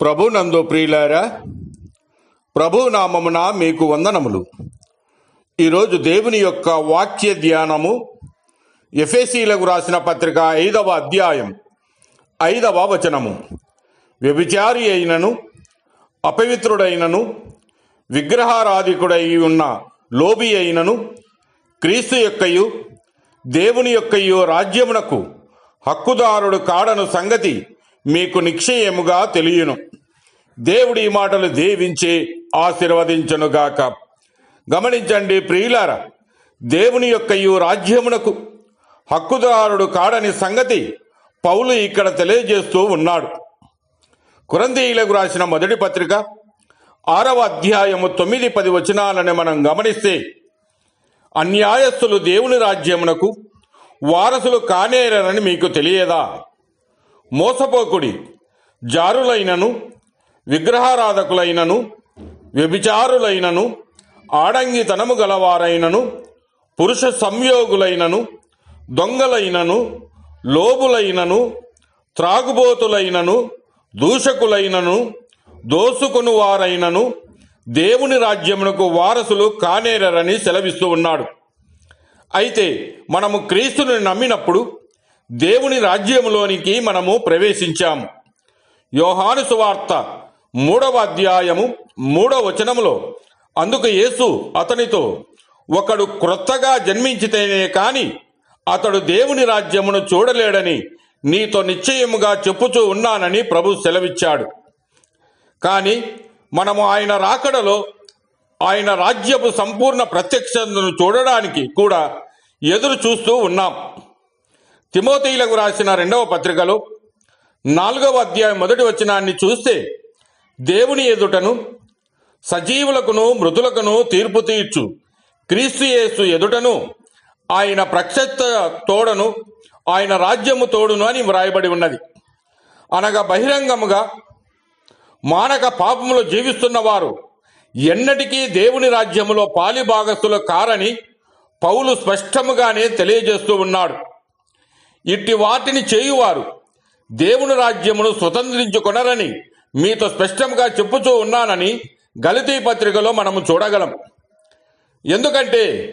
ప్రభు నందు ప్రియులారా ప్రభు నామమున మీకు వందనములు. ఈరోజు దేవుని యొక్క వాక్య ధ్యానము ఎఫేసీలకు రాసిన పత్రిక ఐదవ అధ్యాయం ఐదవ వచనము. వ్యభిచారి అయినను అపవిత్రుడైనను విగ్రహారాధికుడై ఉన్న లోబి అయినను క్రీస్తు యొక్కయు దేవుని యొక్కయు రాజ్యమునకు హక్కుదారుడు కాడను సంగతి మీకు నిశ్చయముగా తెలియను. దేవుడి ఈ మాటలు దీవించి ఆశీర్వదించనుగాక గమనించండి ప్రియులార దేవుని యొక్క ఈ రాజ్యమునకు హక్కుదారుడు కాడని సంగతి పౌలు ఇక్కడ తెలియజేస్తూ ఉన్నాడు. కురందీయులకు రాసిన మొదటి పత్రిక ఆరవ అధ్యాయము తొమ్మిది పది వచనాలని మనం గమనిస్తే అన్యాయస్తులు దేవుని రాజ్యమునకు వారసులు కానేరని మీకు తెలియదా? మోసపోకుడి జారులైనను విగ్రహారాధకులైనను వ్యభిచారులైనను ఆడంగితనము గలవారైనను పురుష సంయోగులైనను దొంగలైనను లోబులైనను త్రాగుబోతులైనను దూషకులైనను దోసుకుని వారైనను దేవుని రాజ్యమునకు వారసులు కానేరని సెలవిస్తూ ఉన్నాడు. అయితే మనము క్రీస్తుని నమ్మినప్పుడు దేవుని రాజ్యములోనికి మనము ప్రవేశించాం. యోహాను సువార్త మూడవ అధ్యాయము మూడవ వచనములో అందుకు యేసు అతనితో ఒకడు క్రొత్తగా జన్మించితేనే కాని అతడు దేవుని రాజ్యమును చూడలేడని నీతో నిశ్చయముగా చెప్పుచూ ఉన్నానని ప్రభు సెలవిచ్చాడు. కానీ మనము ఆయన రాకడలో ఆయన రాజ్యపు సంపూర్ణ ప్రత్యక్షతను చూడడానికి కూడా ఎదురు చూస్తూ ఉన్నాం. తిమోతీలకు రాసిన రెండవ పత్రికలో నాలుగవ అధ్యాయం మొదటి వచనాన్ని చూస్తే దేవుని ఎదుటను సజీవులకును మృతులకును తీర్పు తీర్చు. క్రీస్తుయేసు ఎదుటను ఆయన ప్రక్షత తోడను ఆయన రాజ్యము తోడును అని వ్రాయబడి ఉన్నది. అనగా బహిరంగముగా మానక పాపములో జీవిస్తున్న వారు ఎన్నటికీ దేవుని రాజ్యములో పాలిభాగస్తులు కారని పౌలు స్పష్టముగానే తెలియజేస్తూ ఉన్నాడు. ఇట్టి వాటిని చేయువారు దేవుని రాజ్యమును స్వతంత్రించుకొనరని మీతో స్పష్టంగా చెప్పుచూ ఉన్నానని గలితీ పత్రికలో మనము చూడగలం. ఎందుకంటే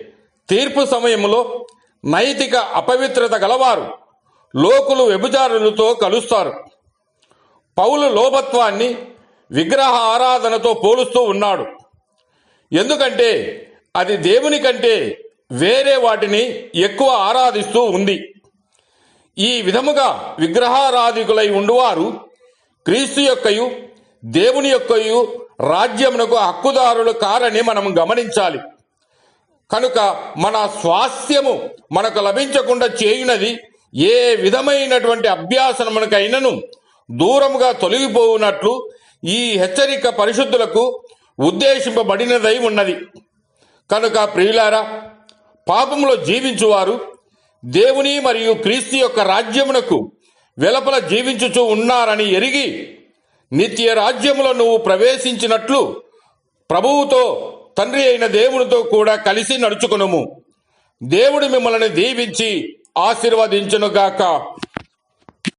తీర్పు సమయంలో నైతిక అపవిత్రత గలవారు లోకులు వ్యభిచారులతో కలుస్తారు. పౌలు లోభత్వాన్ని విగ్రహ ఆరాధనతో పోలుస్తూ ఉన్నాడు. ఎందుకంటే అది దేవుని కంటే వేరే వాటిని ఎక్కువ ఆరాధిస్తూ ఉంది. ఈ విధముగా విగ్రహారాధికులై ఉండువారు క్రీస్తు యొక్కయు దేవుని యొక్కయు రాజ్యమునకు హక్కుదారులు కారని మనం గమనించాలి. కనుక మన స్వాస్థ్యము మనకు లభించకుండా చేయునది ఏ విధమైనటువంటి అభ్యాసనమునకైనను దూరముగా తొలగిపోవునట్లు ఈ హెచ్చరిక పరిశుద్ధులకు ఉద్దేశింపబడినదై ఉన్నది. కనుక ప్రియులారా పాపములో జీవించువారు దేవుని మరియు క్రీస్తు యొక్క రాజ్యమునకు వెలపల జీవించుచూ ఉన్నారని ఎరిగి నిత్య రాజ్యములో నువ్వు ప్రవేశించినట్లు ప్రభువుతో తండ్రి అయిన దేవునితో కూడా కలిసి నడుచుకునుము. దేవుడు మిమ్మల్ని దీవించి ఆశీర్వదించునుగాక.